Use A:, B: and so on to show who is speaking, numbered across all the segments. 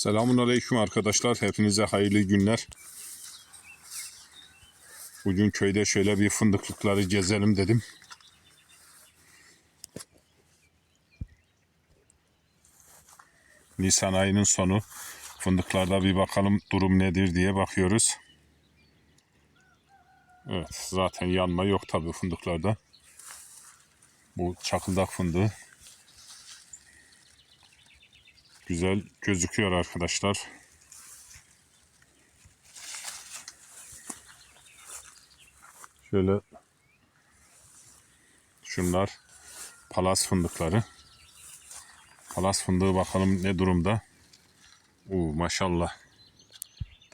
A: Selamun Aleyküm arkadaşlar. Hepinize hayırlı günler. Bugün köyde şöyle bir fındıklıkları gezelim dedim. Nisan ayının sonu. Fındıklarda bir bakalım durum nedir diye bakıyoruz. Evet zaten yanma yok tabii fındıklarda. Bu çakıldak fındığı. Güzel gözüküyor arkadaşlar. Şöyle şunlar palas fındıkları. Palas fındığı bakalım ne durumda. Oo, maşallah.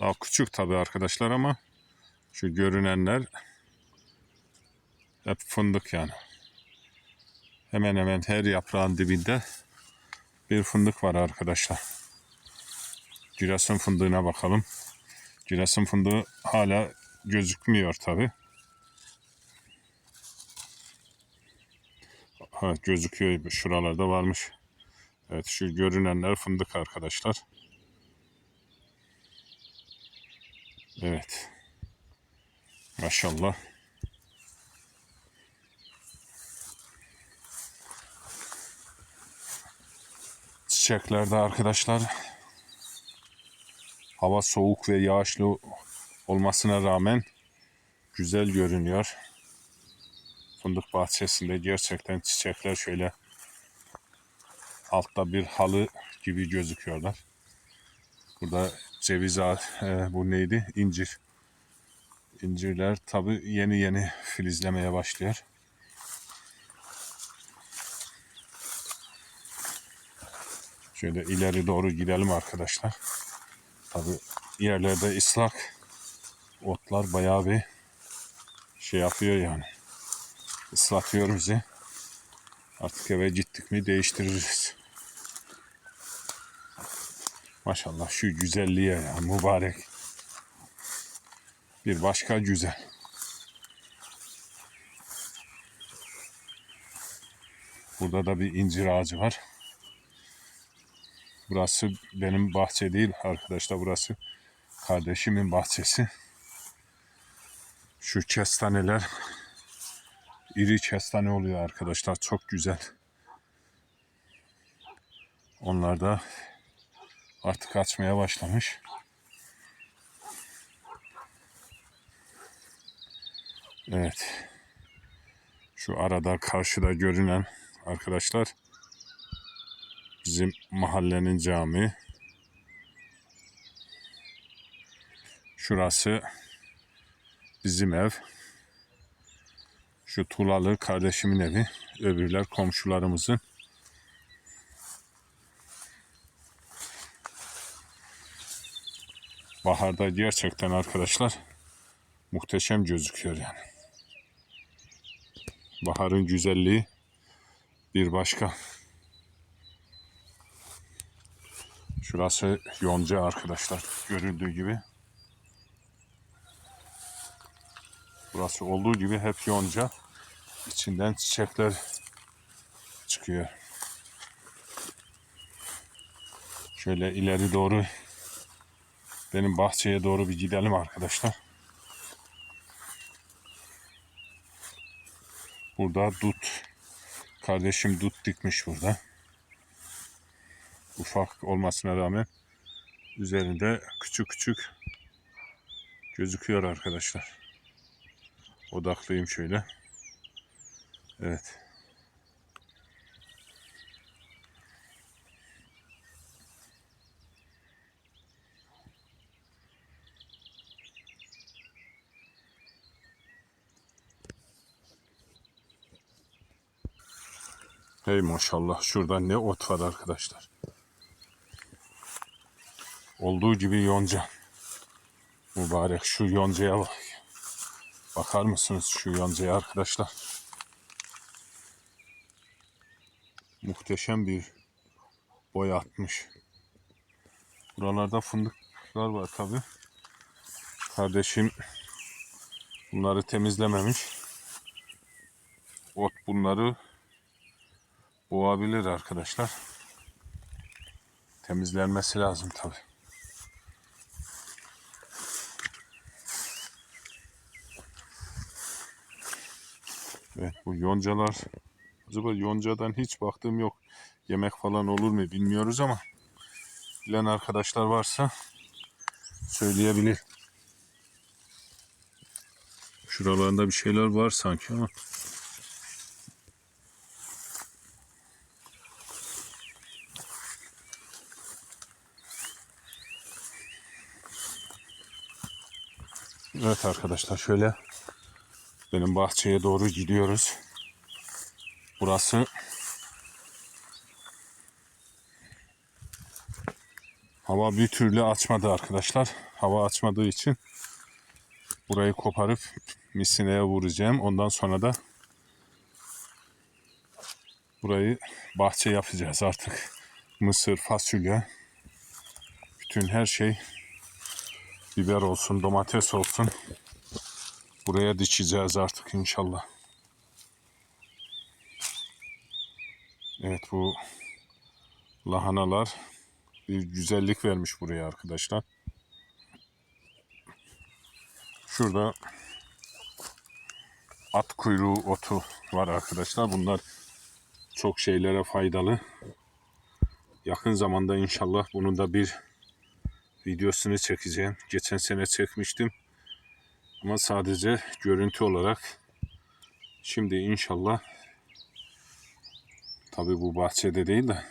A: Daha küçük tabi arkadaşlar ama şu görünenler hep fındık yani. Hemen hemen her yaprağın dibinde bir fındık var arkadaşlar. Giresun fındığına bakalım. Giresun fındığı hala gözükmüyor tabi. Ha, gözüküyor şuralarda varmış. Evet şu görünenler fındık arkadaşlar. Evet. Maşallah. Çiçeklerde arkadaşlar hava soğuk ve yağışlı olmasına rağmen güzel görünüyor. Fındık bahçesinde gerçekten çiçekler şöyle altta bir halı gibi gözüküyorlar. Burada ceviz e, bu neydi? İncir. İncirler tabi yeni yeni filizlemeye başlıyor. Şöyle ileri doğru gidelim arkadaşlar. Tabi yerlerde ıslak. Otlar bayağı bir şey yapıyor yani. Islatıyor bizi. Artık eve gittik mi değiştiririz. Maşallah şu güzelliğe ya mübarek. Bir başka güzel. Burada da bir incir ağacı var. Burası benim bahçe değil arkadaşlar burası kardeşimin bahçesi. Şu kestaneler iri kestane oluyor arkadaşlar çok güzel. Onlar da artık açmaya başlamış. Evet. Şu arada karşıda görünen arkadaşlar bizim mahallenin camii. Şurası bizim ev. Şu Tulalı kardeşimin evi. Öbürler komşularımızın. Baharda gerçekten arkadaşlar muhteşem gözüküyor yani. Baharın güzelliği bir başka. Şurası yonca arkadaşlar görüldüğü gibi. Burası olduğu gibi hep yonca. İçinden çiçekler çıkıyor. Şöyle ileri doğru benim bahçeye doğru bir gidelim arkadaşlar. Burada dut. Kardeşim dut dikmiş burada. Ufak olmasına rağmen üzerinde küçük küçük gözüküyor arkadaşlar. Odaklıyım şöyle. Evet. Hey maşallah şurada ne ot var arkadaşlar. Olduğu gibi yonca. Mübarek şu yoncaya bak. Bakar mısınız şu yoncaya arkadaşlar? Muhteşem bir boy atmış. Buralarda fındıklar var tabi. Kardeşim bunları temizlememiş. Ot bunları boğabilir arkadaşlar. Temizlenmesi lazım tabi. Evet bu yoncalar acaba yoncadan hiç baktığım yok. Yemek falan olur mu bilmiyoruz ama bilen arkadaşlar varsa söyleyebilir. Şuralarında bir şeyler var sanki ama Evet arkadaşlar şöyle benim bahçeye doğru gidiyoruz. Burası hava bir türlü açmadı arkadaşlar. Hava açmadığı için burayı koparıp misineye vuracağım. Ondan sonra da burayı bahçe yapacağız artık. Mısır, fasulye, bütün her şey biber olsun, domates olsun. Buraya dikeceğiz artık inşallah. Evet bu lahanalar bir güzellik vermiş buraya arkadaşlar. Şurada at kuyruğu otu var arkadaşlar. Bunlar çok şeylere faydalı. Yakın zamanda inşallah bunun da bir videosunu çekeceğim. Geçen sene çekmiştim. Ama sadece görüntü olarak. Şimdi inşallah tabi bu bahçede değil de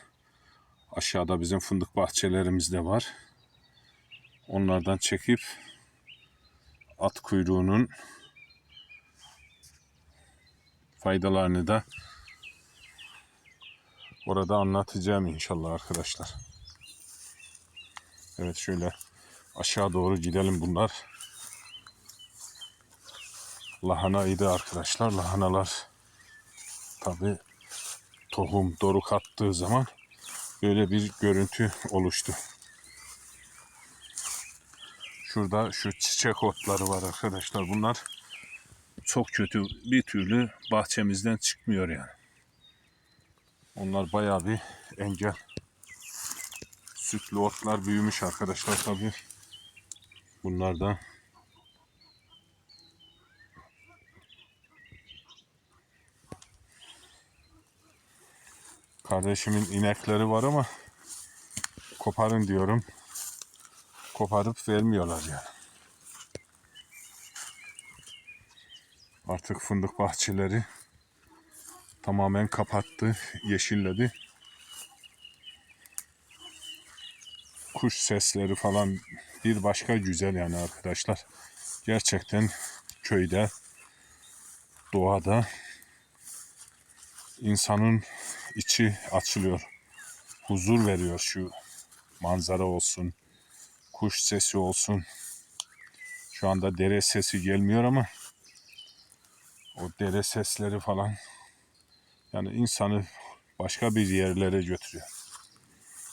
A: aşağıda bizim fındık bahçelerimiz de var. Onlardan çekip at kuyruğunun faydalarını da orada anlatacağım inşallah arkadaşlar. Evet şöyle aşağı doğru gidelim bunlar. Lahanaydı arkadaşlar. Lahanalar tabi tohum doruk attığı zaman böyle bir görüntü oluştu. Şurada şu çiçek otları var arkadaşlar. Bunlar çok kötü bir türlü bahçemizden çıkmıyor yani. Onlar bayağı bir engel. Sütlü otlar büyümüş arkadaşlar tabi. Bunlar da Kardeşimin inekleri var ama koparın diyorum. Koparıp vermiyorlar yani. Artık fındık bahçeleri tamamen kapattı, yeşilledi. Kuş sesleri falan bir başka güzel yani arkadaşlar. Gerçekten köyde, doğada insanın içi açılıyor. Huzur veriyor şu manzara olsun, kuş sesi olsun. Şu anda dere sesi gelmiyor ama o dere sesleri falan yani insanı başka bir yerlere götürüyor.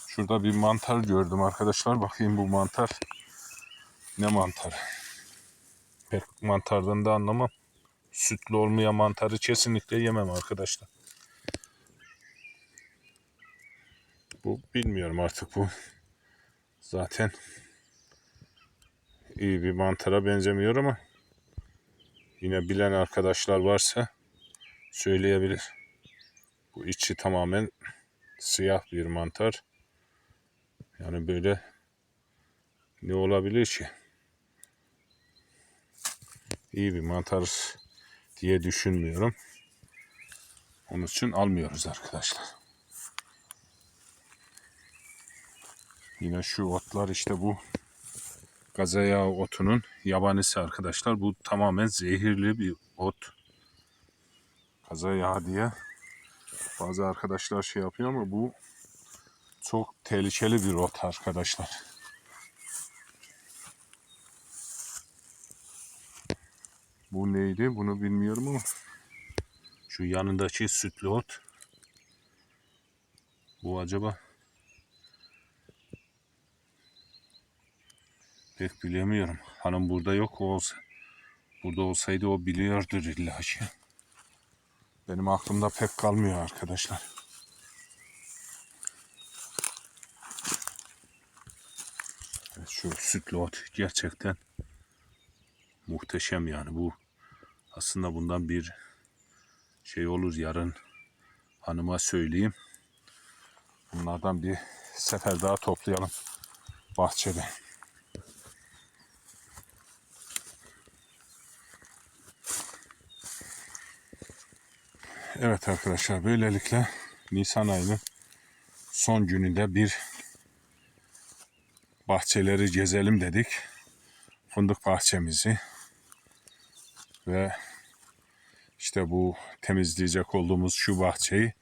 A: Şurada bir mantar gördüm arkadaşlar. Bakayım bu mantar ne mantar? Pek mantardan da anlamam. Sütlü olmayan mantarı kesinlikle yemem arkadaşlar. Bu bilmiyorum artık bu. Zaten iyi bir mantara benzemiyor ama yine bilen arkadaşlar varsa söyleyebilir. Bu içi tamamen siyah bir mantar. Yani böyle ne olabilir ki? İyi bir mantar diye düşünmüyorum. Onun için almıyoruz arkadaşlar. Yine şu otlar işte bu gazayağı otunun yabanisi arkadaşlar. Bu tamamen zehirli bir ot. Gazayağı diye bazı arkadaşlar şey yapıyor ama bu çok tehlikeli bir ot arkadaşlar. Bu neydi? Bunu bilmiyorum ama şu yanındaki sütlü ot. Bu acaba pek bilemiyorum. Hanım burada yok olsa. Burada olsaydı o biliyordur illa ki. Benim aklımda pek kalmıyor arkadaşlar. Şu sütlü ot gerçekten muhteşem yani bu aslında bundan bir şey olur yarın hanıma söyleyeyim. Bunlardan bir sefer daha toplayalım bahçede. Evet arkadaşlar böylelikle Nisan ayının son gününde bir bahçeleri gezelim dedik. Fındık bahçemizi ve işte bu temizleyecek olduğumuz şu bahçeyi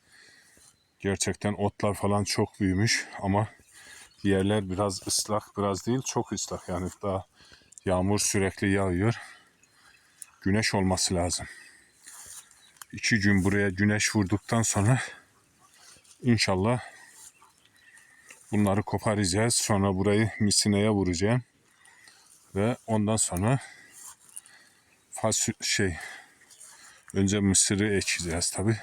A: gerçekten otlar falan çok büyümüş ama yerler biraz ıslak biraz değil çok ıslak yani daha yağmur sürekli yağıyor. Güneş olması lazım. İki gün buraya güneş vurduktan sonra inşallah bunları koparacağız. Sonra burayı misineye vuracağım. Ve ondan sonra fasulye şey önce mısırı ekeceğiz tabi.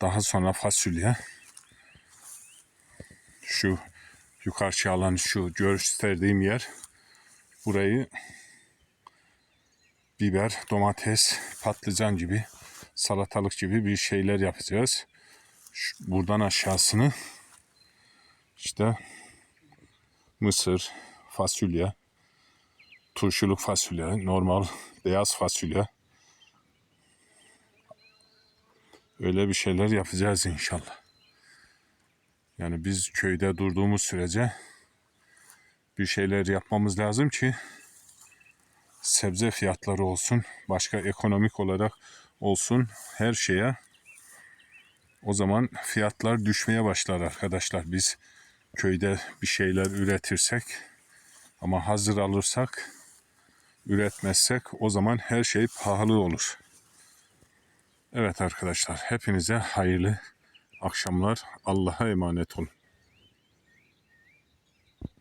A: Daha sonra fasulye. Şu yukarı alan şu gösterdiğim yer. Burayı biber, domates, patlıcan gibi salatalık gibi bir şeyler yapacağız. Şu- buradan aşağısını işte mısır, fasulye, turşuluk fasulye, normal beyaz fasulye. Öyle bir şeyler yapacağız inşallah. Yani biz köyde durduğumuz sürece bir şeyler yapmamız lazım ki sebze fiyatları olsun, başka ekonomik olarak olsun her şeye o zaman fiyatlar düşmeye başlar arkadaşlar. Biz köyde bir şeyler üretirsek ama hazır alırsak üretmezsek o zaman her şey pahalı olur. Evet arkadaşlar hepinize hayırlı akşamlar. Allah'a emanet olun.